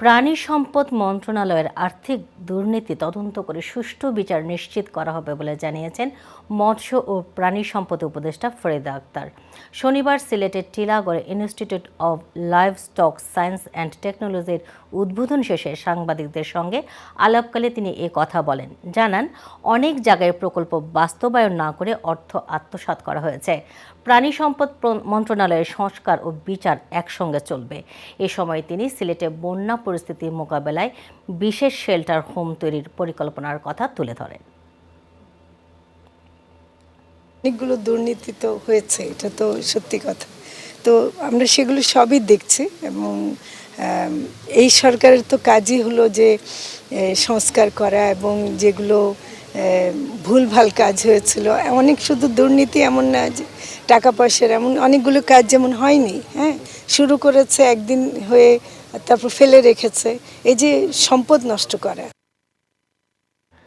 প্রাণী সম্পদ মন্ত্রণালয়ের আর্থিক দুর্নীতি তদন্ত করে সুষ্ঠু বিচার নিশ্চিত করা হবে বলে জানিয়েছেন মৎস্য ও প্রাণী সম্পদ উপদেষ্টা ফরিদা আক্তার। শনিবার সিলেটের টিলাগড়ে institute of livestock science and টেকনোলজির উদ্বোধন শেষে সাংবাদিকদের সঙ্গে আলাপকালে তিনি এ কথা বলেন। জানান, অনেক জায়গায় প্রকল্প বাস্তবায়ন না করে অর্থ আত্মসাৎ করা হয়েছে। প্রাণী সম্পদ মন্ত্রণালয়ের সংস্কার ও বিচার একসঙ্গে চলবে। এ সময় তিনি সিলেটে বন্যা পরিস্থিতি মোকাবেলায় বিশেষ শেল্টার, হোম তৈরির পরিকল্পনার কথা তুলে ধরেন। অনেকগুলো দুর্নীতি তো হয়েছে, এটা তো সত্যি কথা। তো আমরা সেগুলো সবই দেখছি এবং এই সরকারের তো কাজই হলো যে সংস্কার করা এবং যেগুলো ভুলভাল কাজ হয়েছিল। অনেক শুধু দুর্নীতি এমন না যে, টাকা পয়সার এমন অনেকগুলো কাজ যেমন হয়নি হ্যাঁ? শুরু করেছে একদিন হয়ে তারপর ফেলে রেখেছে। এই যে সম্পদ নষ্ট করা।